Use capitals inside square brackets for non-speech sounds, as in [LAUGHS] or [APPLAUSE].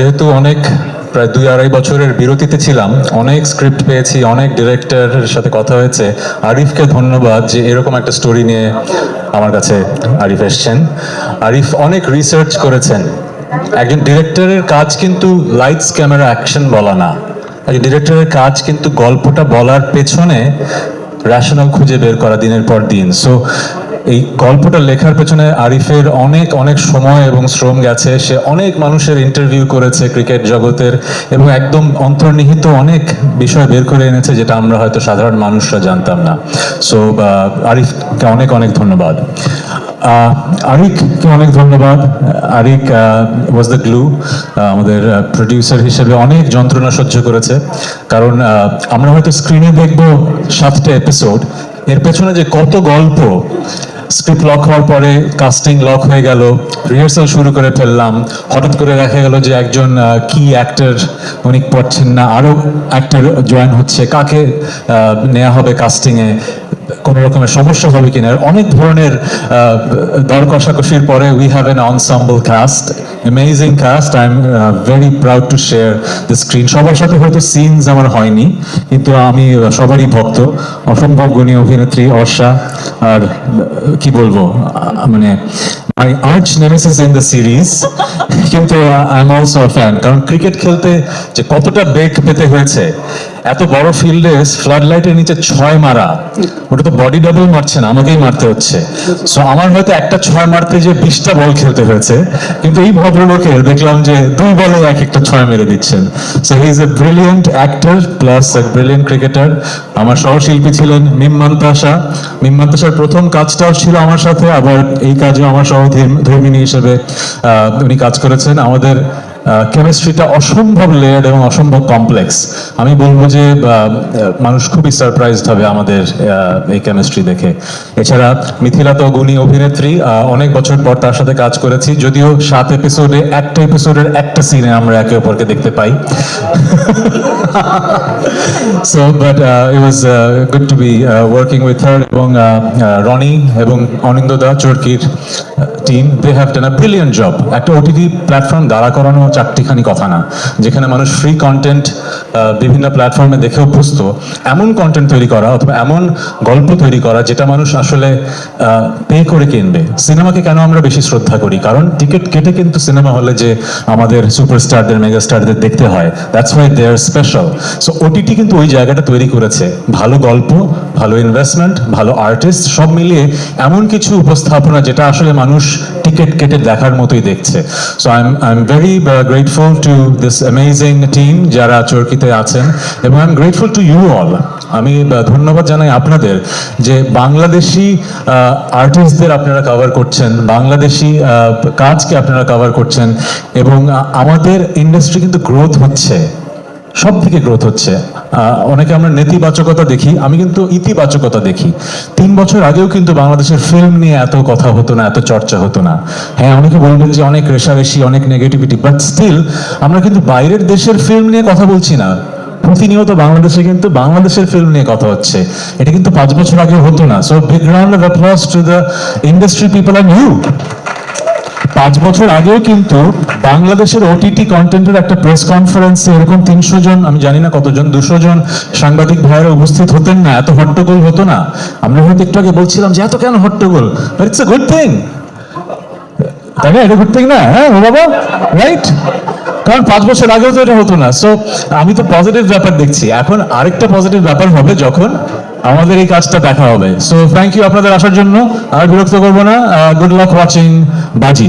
যেহেতু অনেক, প্রায় দুই আড়াই বছরের বিরতিতে ছিলাম, অনেক স্ক্রিপ্ট পেয়েছি, অনেক ডিরেক্টরের সাথে কথা হয়েছে। আরিফকে ধন্যবাদ যে এরকম একটা স্টোরি নিয়ে আমার কাছে আরিফ এসছেন। আরিফ অনেক রিসার্চ করেছেন। একজন ডিরেক্টরের কাজ কিন্তু লাইটস ক্যামেরা অ্যাকশন বলা না। একজন ডিরেক্টরের কাজ কিন্তু গল্পটা বলার পেছনে রেশনাল খুঁজে বের করা দিনের পর দিন। সো এই গল্পটা লেখার পেছনে আরিফের অনেক অনেক সময় এবং শ্রম গেছে। সে অনেক মানুষের ইন্টারভিউ করেছে ক্রিকেট জগতের এবং একদম অন্তর্নিহিত অনেক বিষয় বের করে এনেছে যেটা আমরা হয়তো সাধারণ মানুষরা জানতাম না। সো আরিফকে অনেক অনেক ধন্যবাদ। আরিককে অনেক ধন্যবাদ। আরিক ওয়াজ দ্য গ্লু আমাদের প্রডিউসার হিসেবে অনেক যন্ত্রণা সহ্য করেছে। কারণ আমরা হয়তো স্ক্রিনে দেখব সাতটা এপিসোড এর পেছনে যে কত গল্প স্ক্রিপ্ট লক হওয়ার পরে কাস্টিং লক হয়ে গেল। রিহার্সাল শুরু করে ফেললাম। হঠাৎ করে দেখা গেল যে একজন কি অ্যাক্টর উনি পড়ছেন না। আরও অ্যাক্টর জয়েন হচ্ছে। কাকে নেওয়া হবে কাস্টিংয়ে কোন রকমের সমস্যা হবে কিনা? অনেক ধরনের দর কষাকষির পরে we have an ensemble cast amazing cast I am very proud to share the screen সবার সাথে হয়তো সিনস আমার হয়নি, কিন্তু আমি সবারই ভক্ত। অসম্ভব গুণী অভিনেত্রী অর্ষা, আর, কি বলব মানে my arch nemesis in the series কিন্তু আই এম অলসো ফ্যান কারণ ক্রিকেট খেলতে যে কতটা বেগ পেতে হয়েছে এত বড় ফিল্ডে ফ্লাড লাইটের নিচে ছয় মারা। ওটা তো বডি ডাবল মারছে না, আমাকেই মারতে হচ্ছে। সো আমার হয়তো একটা ছয় মারতে যে বিশটা বল খেলতে হয়েছে, কিন্তু এই ভদ্রলোকের দেখলাম যে দুই বলে এক একটা ছয় মেরে দিচ্ছেন। So he is a brilliant actor plus a brilliant cricketer আমার সহশিল্পী ছিলেন মিম্মান্তাসা মিম্মান্তাসার প্রথম কাজটাও ছিল আমার সাথে, আবার এই কাজেও আমার সহ ধর্মিনী হিসেবে উনি কাজ করেছেন। আমাদের কেমিস্ট্রিটা অসম্ভব লেয়ার্ড এবং অসম্ভব কমপ্লেক্স আমি বলব যে মানুষ খুবই সারপ্রাইজড হবে আমাদের এই কেমিস্ট্রি দেখে। এছাড়া মিথিলা তো গুণী অভিনেত্রী অনেক বছর পর তার সাথে কাজ করেছি যদিও সাত এপিসোডে একটা এপিসোডের একটা সিনে আমরা একে অপরকে দেখতে পাই। [LAUGHS] So uh, was uh, good to be uh, working with her এবং uh, uh, রনি এবং Anindo da চরকির team they have done a brilliant job একটা ওটিটি প্ল্যাটফর্ম দাঁড়া করানো চারটিখানি কথা না, যেখানে মানুষ ফ্রি কন্টেন্ট বিভিন্ন প্ল্যাটফর্মে দেখে অভ্যস্ত এমন কন্টেন্ট তৈরি করা অথবা এমন গল্প তৈরি করা যেটা মানুষ আসলে পে করে কিনবে। সিনেমাকে কেন আমরা বেশি শ্রদ্ধা করি? কারণ টিকিট কেটে কিন্তু সিনেমা হলে যে আমাদের সুপারস্টারদের মেগাস্টারদের দেখতে হয় that's why they are special so OTT কিন্তু ওই জায়গাটা তৈরি করেছে। ভালো গল্প ভালো ইনভেস্টমেন্ট ভালো আর্টিস্ট সব মিলিয়ে এমন কিছু উপস্থাপনা যেটা আসলে মানুষ টিকিট কেটে দেখার মতোই দেখছে। So I am I am very grateful to this amazing team যারা চরকিতে আছেন এবং I am grateful to you all আমি ধন্যবাদ জানাই আপনাদের যে বাংলাদেশি আর্টিস্টদের আপনারা কভার করছেন, বাংলাদেশি কাজকে আপনারা কভার করছেন এবং আমাদের ইন্ডাস্ট্রি কিন্তু গ্রোথ হচ্ছে। সব থেকে গ্রোথ হচ্ছে অনেকে আমরা নেতিবাচকতা দেখি, আমি কিন্তু ইতিবাচকতা দেখি। তিন বছর আগেও কিন্তু বাংলাদেশের ফিল্ম নিয়ে এত কথা হতো না, এত চর্চা হতো না। হ্যাঁ অনেকে বলবেন যে অনেক রেশারেশি, অনেক নেগেটিভিটি বাট স্টিল আমরা কিন্তু বাইরের দেশের ফিল্ম নিয়ে কথা বলছি না। প্রতিনিয়ত বাংলাদেশে কিন্তু বাংলাদেশের ফিল্ম নিয়ে কথা হচ্ছে। এটা কিন্তু পাঁচ বছর আগে হতো না। So big round of applause to the industry people and you পাঁচ বছর আগেও কিন্তু বাংলাদেশের ওটিটি কন্টেন্টের একটা প্রেস কনফারেন্সে এরকম তিনশো জন, আমি জানি না কতজন, দুশো জন সাংবাদিক ভাইয়েরা উপস্থিত হতেন না, এত হট্টগোল হতো না। আমরা হয়তো একটু আগে বলছিলাম যে, এত কেন হট্টগোল? ইটস এ গুড থিং তাই না? এটা গুড থিং না? হ্যাঁ বাবা রাইট কারণ পাঁচ বছর আগেও তো এটা হতো না। সো আমি তো পজিটিভ ব্যাপার দেখছি। এখন আরেকটা পজিটিভ ব্যাপার হবে যখন আমাদের এই কাজটা দেখা হবে। সো থ্যাংক ইউ আপনাদের আসার জন্য। আর বিরক্ত করব না। গুড লাক ওয়াচিং বাজি।